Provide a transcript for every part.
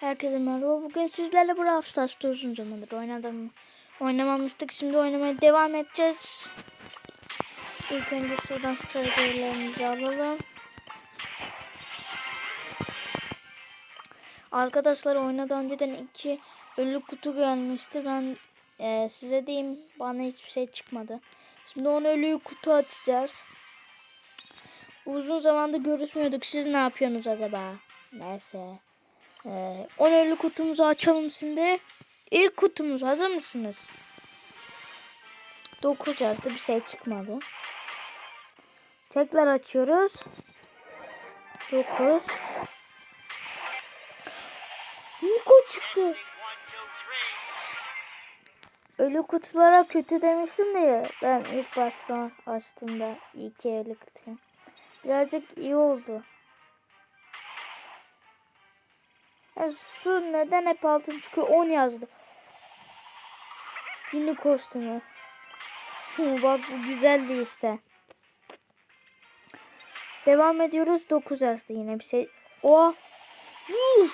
Herkese merhaba. Bugün sizlerle Brawl Stars'ta uzun zamandır oynadım. Oynamamıştık. Şimdi oynamaya devam edeceğiz. İlk önce şuradan stratejilerimizi alalım. Arkadaşlar oynadan önceden iki ölü kutu gelmişti. Ben e, size diyeyim bana hiçbir şey çıkmadı. Şimdi onu ölü kutu açacağız. Uzun zamandır görüşmüyorduk. Siz ne yapıyorsunuz acaba? Neyse. Ee, 10 ölü kutumuzu açalım şimdi. İlk kutumuz hazır mısınız? 9 yazdı bir şey çıkmadı. Tekrar açıyoruz. 9 Niko çıktı. Ölü kutulara kötü demiştim de ya, ben ilk başta açtığımda iki ölü kutu. Birazcık iyi oldu. Ya şu neden hep altın çıkıyor 10 yazdı. Yeni kostümü. Bak bu güzeldi işte. Devam ediyoruz 9 yazdı yine bir şey. O. Yuh.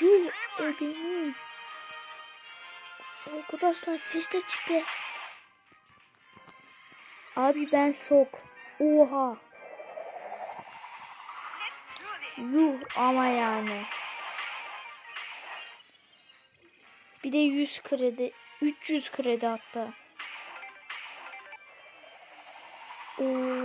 Yuh. Ödümüm. Arkadaşlar sesler çıktı. Abi ben şok. Oha. Yuh ama yani. Bir de 100 kredi. 300 kredi hatta. Oo.